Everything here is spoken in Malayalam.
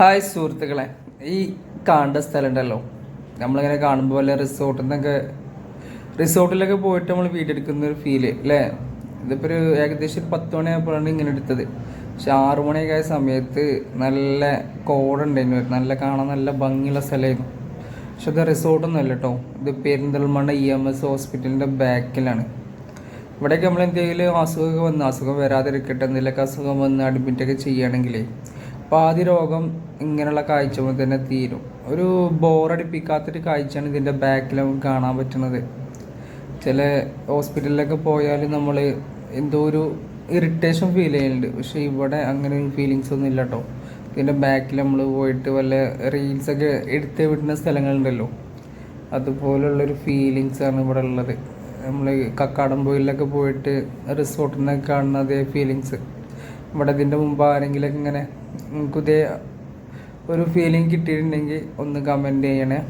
ഹായ് സുഹൃത്തുക്കളെ. ഈ കാണേണ്ട സ്ഥലം ഉണ്ടല്ലോ നമ്മളിങ്ങനെ കാണുമ്പോൾ വല്ല റിസോർട്ടിൽ നിന്നൊക്കെ റിസോർട്ടിലൊക്കെ പോയിട്ട് നമ്മൾ വീഡിയോ എടുക്കുന്ന ഒരു ഫീൽ അല്ലേ ഇതിപ്പോൾ ഒരു ഏകദേശം ഒരു പത്ത് മണിയായപ്പോഴാണ് ഇങ്ങനെ എടുത്തത്. പക്ഷെ ആറു മണിയൊക്കെ ആയ സമയത്ത് നല്ല കോടുണ്ടായിരുന്നു. നല്ല കാണാൻ നല്ല ഭംഗിയുള്ള സ്ഥലമായിരുന്നു. പക്ഷെ ഇത് റിസോർട്ടൊന്നും അല്ല കേട്ടോ ഇത് പെരിന്തൽമണ്ണ ഇ എം എസ് ഹോസ്പിറ്റലിന്റെ ബാക്കിലാണ്. ഇവിടെയൊക്കെ നമ്മൾ എന്തെങ്കിലും അസുഖമൊക്കെ വന്ന് അസുഖം വരാതിരിക്കട്ടെ എന്തെങ്കിലുമൊക്കെ അസുഖം വന്ന് അഡ്മിറ്റൊക്കെ ചെയ്യുകയാണെങ്കിലേ പാതി രോഗം ഇങ്ങനെയുള്ള കാഴ്ച തന്നെ തീരും. ഒരു ബോറടിപ്പിക്കാത്തൊരു കാഴ്ചയാണ് ഇതിന്റെ ബാക്കിൽ നമുക്ക് കാണാൻ പറ്റുന്നത്. ചില ഹോസ്പിറ്റലിലൊക്കെ പോയാൽ നമ്മൾ എന്തോ ഒരു ഇറിറ്റേഷൻ ഫീൽ ചെയ്യുന്നുണ്ട്. പക്ഷേ ഇവിടെ അങ്ങനെ ഒരു ഫീലിങ്സ് ഒന്നും ഇല്ല കേട്ടോ ഇതിന്റെ ബാക്കിൽ നമ്മൾ പോയിട്ട് വല്ല റീൽസൊക്കെ എടുത്ത് വിടുന്ന സ്ഥലങ്ങളുണ്ടല്ലോ. അതുപോലുള്ളൊരു ആണ് ഇവിടെ ഉള്ളത്. നമ്മൾ കക്കാടംപൊയിലൊക്കെ പോയിട്ട് റിസോർട്ടിൽ നിന്നൊക്കെ കാണുന്ന അതേ ഫീലിങ്സ് ഇവിടെ ഇതിന്റെ മുമ്പ് ആരെങ്കിലൊക്കെ ഇങ്ങനെ നിങ്ങൾക്ക് ഒരു ഫീലിംഗ് കിട്ടിയിട്ടുണ്ടെങ്കിൽ ഒന്ന് കമന്റ് ചെയ്യണേ.